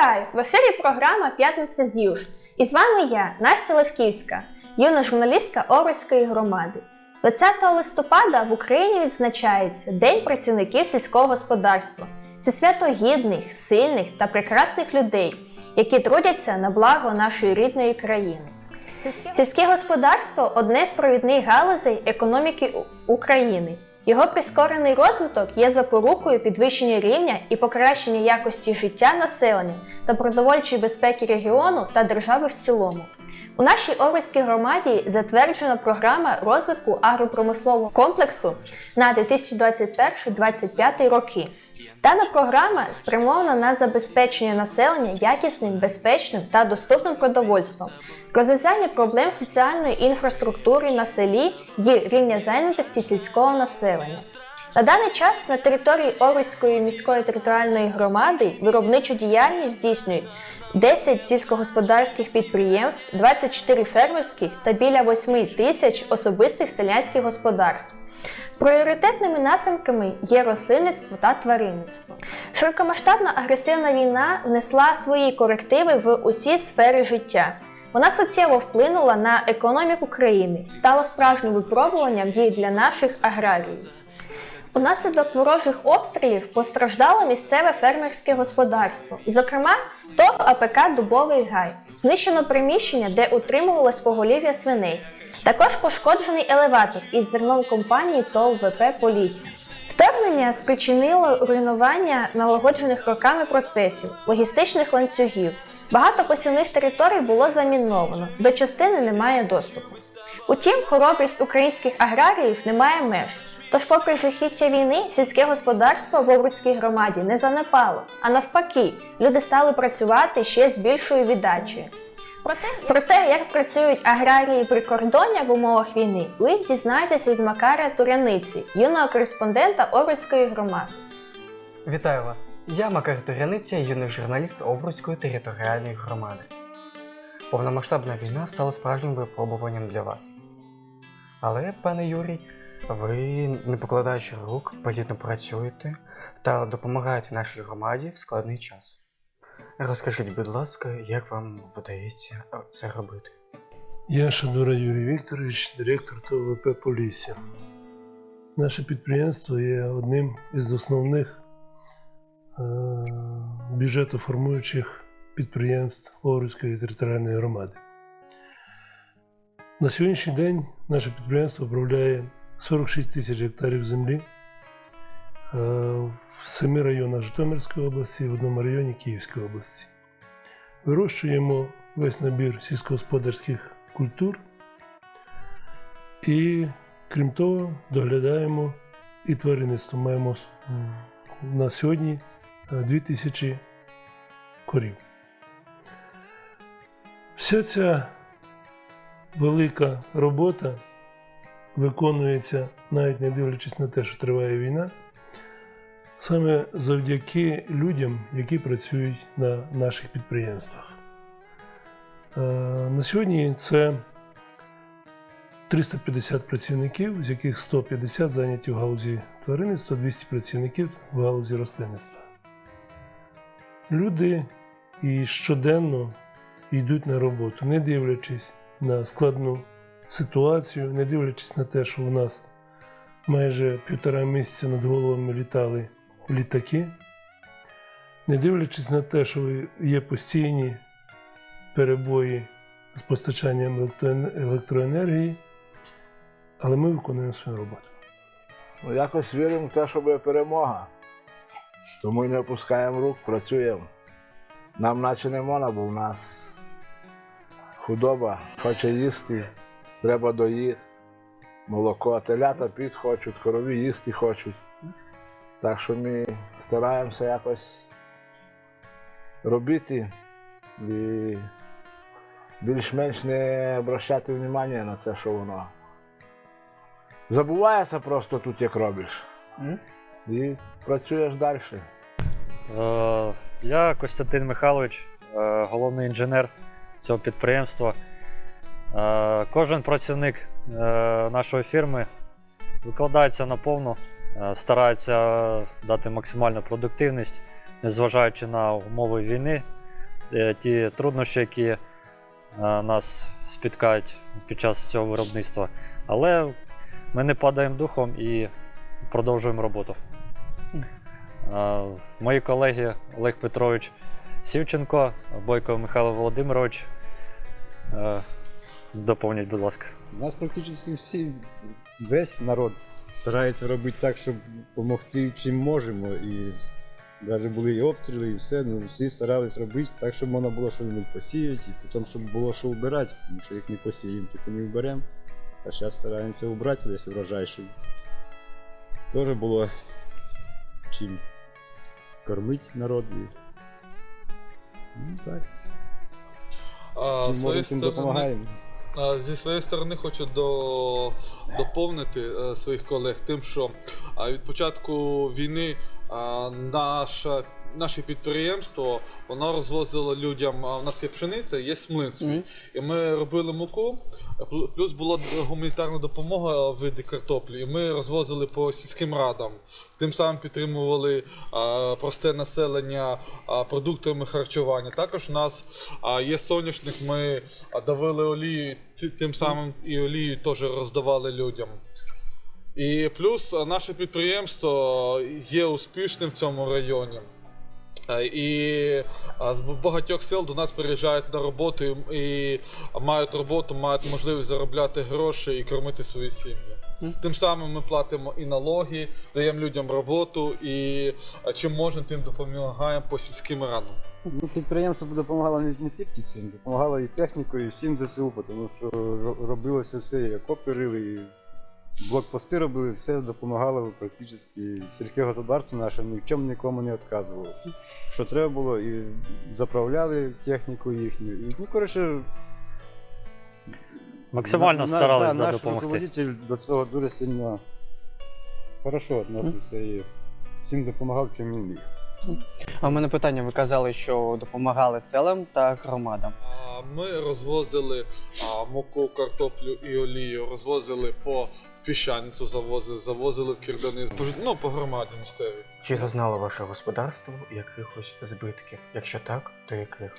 Вітаю! В ефірі програма П'ятниця з Юж. І з вами я, Настя Левківська, юна журналістка Орвицької громади. 20 листопада в Україні відзначається День працівників сільського господарства. Це свято гідних, сильних та прекрасних людей, які трудяться на благо нашої рідної країни. Сільське господарство одне з провідних галузей економіки України. Його прискорений розвиток є запорукою підвищення рівня і покращення якості життя населення та продовольчої безпеки регіону та держави в цілому. У нашій Орвицькій громаді затверджена програма розвитку агропромислового комплексу на 2021-2025 роки. Дана програма спрямована на забезпечення населення якісним, безпечним та доступним продовольством, розв'язання проблем соціальної інфраструктури на селі і рівня зайнятості сільського населення. На даний час на території Орвицької міської територіальної громади виробничу діяльність здійснюють 10 сільськогосподарських підприємств, 24 фермерських та біля 8 тисяч особистих селянських господарств. Пріоритетними напрямками є рослинництво та тваринництво. Широкомасштабна агресивна війна внесла свої корективи в усі сфери життя. Вона суттєво вплинула на економіку країни, стала справжнім випробуванням і для наших аграріїв. Унаслідок ворожих обстрілів постраждало місцеве фермерське господарство, зокрема ТОВ АПК Дубовий Гай, знищено приміщення, де утримувалось поголів'я свиней. Також пошкоджений елеватор із зерном компанії ТОВ ВП Полісся. Вторгнення спричинило руйнування налагоджених роками процесів, логістичних ланцюгів. Багато посівних територій було заміновано, до частини немає доступу. Утім, хоробрість українських аграріїв не має меж. Тож, попри жахіття війни, сільське господарство в Овруцькій громаді не занепало, а навпаки, люди стали працювати ще з більшою віддачею. Про те, як працюють аграрії прикордоння в умовах війни, ви дізнаєтесь від Макара Туряниці, юного кореспондента Овруцької громади. Вітаю вас! Я Макар Туряниця, юний журналіст Овруцької територіальної громади. Повномасштабна війна стала справжнім випробуванням для вас. Але, пане Юрій, ви, не покладаючи рук, плідно працюєте та допомагаєте нашій громаді в складний час. Розкажіть, будь ласка, як вам вдається е, це робити? Я Шадура Юрій Вікторович, директор ТВП Полісся. Наше підприємство є одним із основних бюджетоформуючих підприємств Овруцької територіальної громади. На сьогоднішній день наше підприємство управляє 46 тисяч гектарів землі е, в семи районах Житомирської області і в одному районі Київської області. Вирощуємо весь набір сільськогосподарських культур і, крім того, доглядаємо і тваринництво. Маємо на сьогодні е, 2000 корів. Вся ця велика робота виконується, навіть не дивлячись на те, що триває війна, саме завдяки людям, які працюють на наших підприємствах. Е, На сьогодні це 350 працівників, з яких 150 зайняті в галузі тваринництва, 200 працівників в галузі рослинництва. Люди і щоденно йдуть на роботу, не дивлячись на складну ситуацію, не дивлячись на те, що у нас майже півтора місяця над головами літали літаки, не дивлячись на те, що є постійні перебої з постачанням електроенергії, але ми виконуємо свою роботу. Якось віримо в те, що буде перемога. Тому не опускаємо рук, працюємо. Нам наче не можна, бо в нас худоба хоче їсти, треба доїти. Молоко, телята під хочуть, корові їсти хочуть. Так що ми стараємося якось робити і більш-менш не обращати внимання на це, що воно. Забувається просто тут, як робиш. І працюєш далі. Е, Я Костянтин Михайлович, е, головний інженер цього підприємства. Е, Кожен працівник нашої фірми викладається наповну, е, старається дати максимальну продуктивність незважаючи на умови війни, ті труднощі, які нас спіткають під час цього виробництва. Але ми не падаємо духом і продовжуємо роботу. Мої колеги Олег Петрович Сівченко, Бойко Михайло Володимирович. е, Доповніть, будь ласка. У нас практично всі, весь народ старається робити так, щоб допомогти чим можемо. І навіть були і обстріли, і все. Ну, всі старались робити так, щоб можна було щось посіяти, і потім, щоб було що вбирати, тому що їх не посіємо, тільки не вберемо. А зараз стараємося вбрати весь урожай, щоб теж було чим кормити народ. І... Ну, так. А, Чим можемо, тим допомагаємо. зі своєї сторони хочу до, доповнити е, своїх колег тим, що від початку війни наша, наше підприємство воно розвозило людям. У нас є пшениця, є смлин свій. І ми робили муку. Плюс була гуманітарна допомога в виді картоплі. І ми розвозили по сільським радам. Тим самим підтримували а, просте населення а, продуктами харчування. Також у нас а, є соняшник, ми давили олію, тим самим і олію теж роздавали людям. І плюс наше підприємство є успішним в цьому районі. Е, І з багатьох сел до нас приїжджають на роботу і, мають роботу, мають можливість заробляти гроші і кормити свої сім'ї. Тим самим ми платимо і налоги, даємо людям роботу, і чим можемо, тим допомагаємо по сільським радам. Ну, підприємство допомагало не, не тільки цим, допомагало і технікою, і всім ЗСУ, тому що робилося все, і окопи рили, і блокпости робили, все допомагало практично. Сільське господарство наше ні в чому нікому не відказувало. Що треба було, і заправляли техніку їхню. І, ну, коротше, Максимально на- на- старались да, да, наш допомогти. руководитель до цього дуже сильно хорошо відносився і всім допомагав, чим він міг. А в мене питання: ви казали, що допомагали селам та громадам. А, Ми розвозили а, муку, картоплю і олію, розвозили по піщаницю, завозили, завозили в Кірдани, по, ну, по громаді місцевій. Чи зазнало ваше господарство якихось збитків? Якщо так, то яких?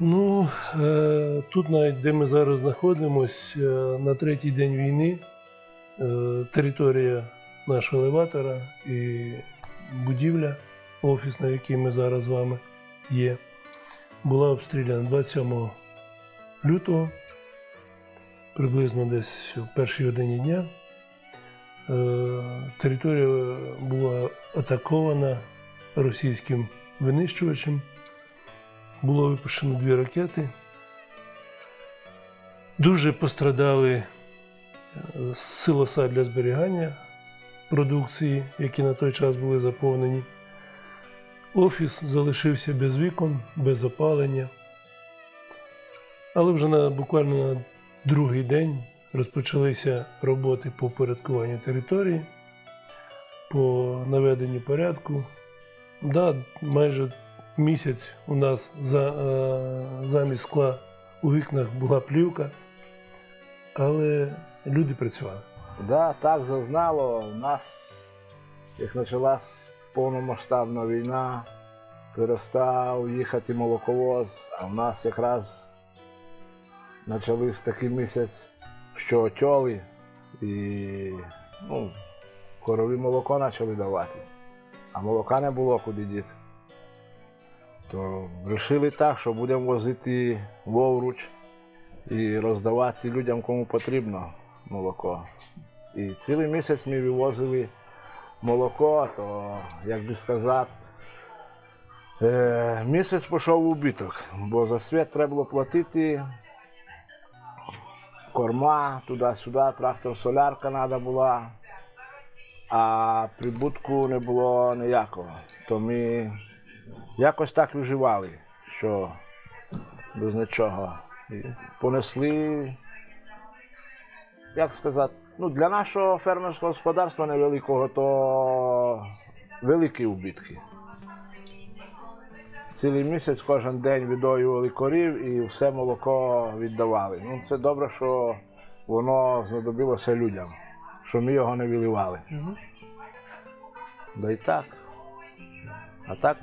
Ну, е, тут навіть де ми зараз знаходимося, е, на третій день війни е, територія нашого елеватора і будівля офісна, в якій ми зараз з вами є, була обстріляна 27 лютого, приблизно десь в першій годині дня. Е, Територія була атакована російським винищувачем. Було випущено дві ракети. Дуже пострадали е, силоса для зберігання продукції, які на той час були заповнені. Офіс залишився без вікон, без опалення. Але вже на, буквально на другий день розпочалися роботи по впорядкуванню території, по наведенню порядку. Да, майже місяць у нас за, е, замість скла у вікнах була плівка, але люди працювали. Да, так зазнало. У нас, як почалась повномасштабна війна, перестав їхати молоковоз, а в нас якраз почались такий місяць, що тьоли і ну, корові молоко почали давати, а молока не було куди діти. То вирішили так, що будемо возити вовруч і роздавати людям, кому потрібно молоко. І цілий місяць ми вивозили молоко, то, як би сказати, е, місяць пішов у убиток, бо за світ треба було платити. Корма, туди-сюди, трактор солярка треба була, а прибутку не було ніякого. То ми якось так виживали, що без нічого. І понесли як сказати, ну, для нашого фермерського господарства невеликого, то великі убитки. Цілий місяць кожен день відоювали корів і все молоко віддавали. Ну, це добре, що воно знадобилося людям, що ми його не виливали. Да і так. А так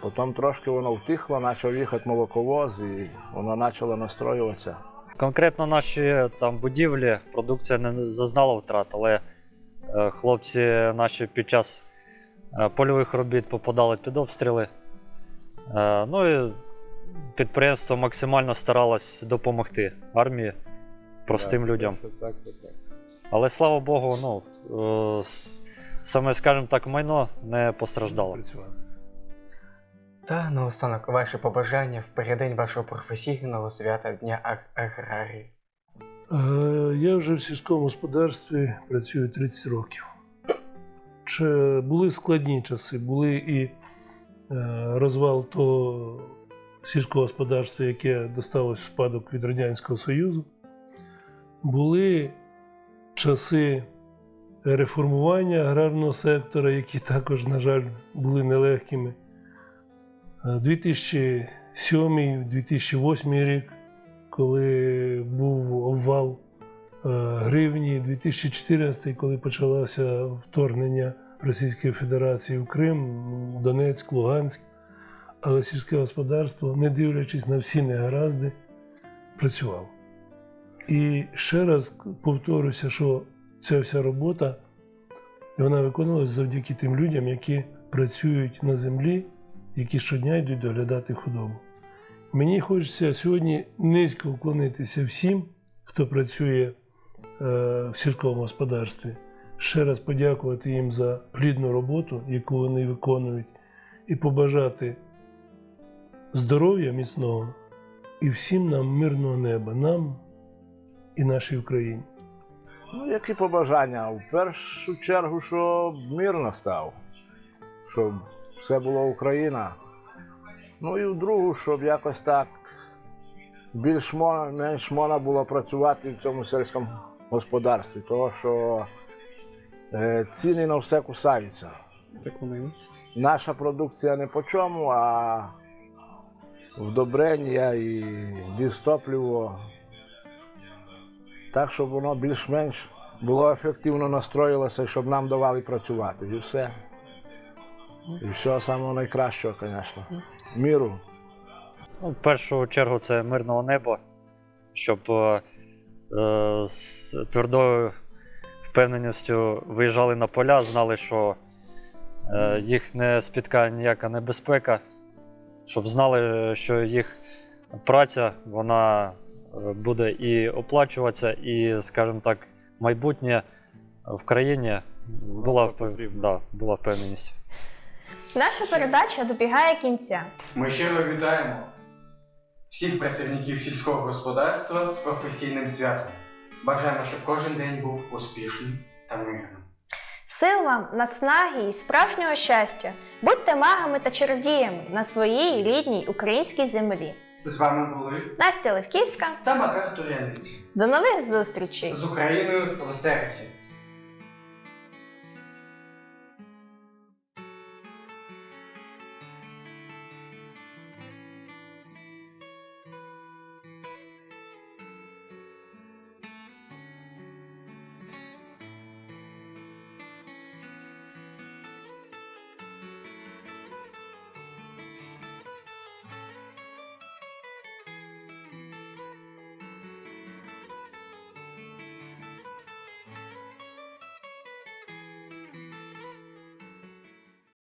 Потім трошки воно втихло, почав їхати молоковоз і воно почало настроюватися. Конкретно наші там будівлі, продукція не зазнала втрат, але е, хлопці наші під час е, польових робіт попадали під обстріли. Е, ну і підприємство максимально старалось допомогти армії, простим Так, людям. це Так, так. Але слава Богу, ну, саме, скажімо так, майно не постраждало. Та наостанок ваші побажання в переддень вашого професійного свята Дня Аграрії. Е, Я вже в сільському господарстві працюю 30 років. Чи були складні часи, були і е, розвал того сільського господарства, яке досталось в спадок від Радянського Союзу. Були часи реформування аграрного сектора, які також, на жаль, були нелегкими. Е, 2007-2008 рік, коли був обвал е, гривні, 2014, коли почалося вторгнення Російської Федерації в Крим, Донецьк, Луганськ. Але сільське господарство, не дивлячись на всі негаразди, працювало. І ще раз повторюся, що ця вся робота вона виконувалася завдяки тим людям, які працюють на землі, які щодня йдуть доглядати худобу. Мені хочеться сьогодні низько вклонитися всім, хто працює е, в сільському господарстві. Ще раз подякувати їм за плідну роботу, яку вони виконують, і побажати здоров'я міцного і всім нам мирного неба, нам і нашій Україні. Ну, які побажання? В першу чергу, щоб мир настав, щоб все було Україна. Ну і в другу, щоб якось так більш-менш можна було працювати в цьому сільському господарстві, тому що е, ціни на все кусаються. Так вони. Наша продукція не по чому, а вдобрення і дистопливо. Так, щоб воно більш-менш було ефективно настроїлося, щоб нам давали працювати. І все. І всього самого найкращого, звісно. Міру. Ну, в першу чергу це мирного неба, щоб е, е, з твердою впевненістю виїжджали на поля, знали, що е, їх не спіткає ніяка небезпека, щоб знали, що їх праця вона е, буде і оплачуватися, і, скажімо так, майбутнє в країні була, впев... да, була впевненість. Наша передача добігає кінця. Ми щиро вітаємо всіх працівників сільського господарства з професійним святом. Бажаємо, щоб кожен день був успішним та мирним. Сил вам, наснаги і справжнього щастя. Будьте магами та чародіями на своїй рідній українській землі. З вами були Настя Левківська. та Макар Туряниць До нових зустрічей! з Україною в серці.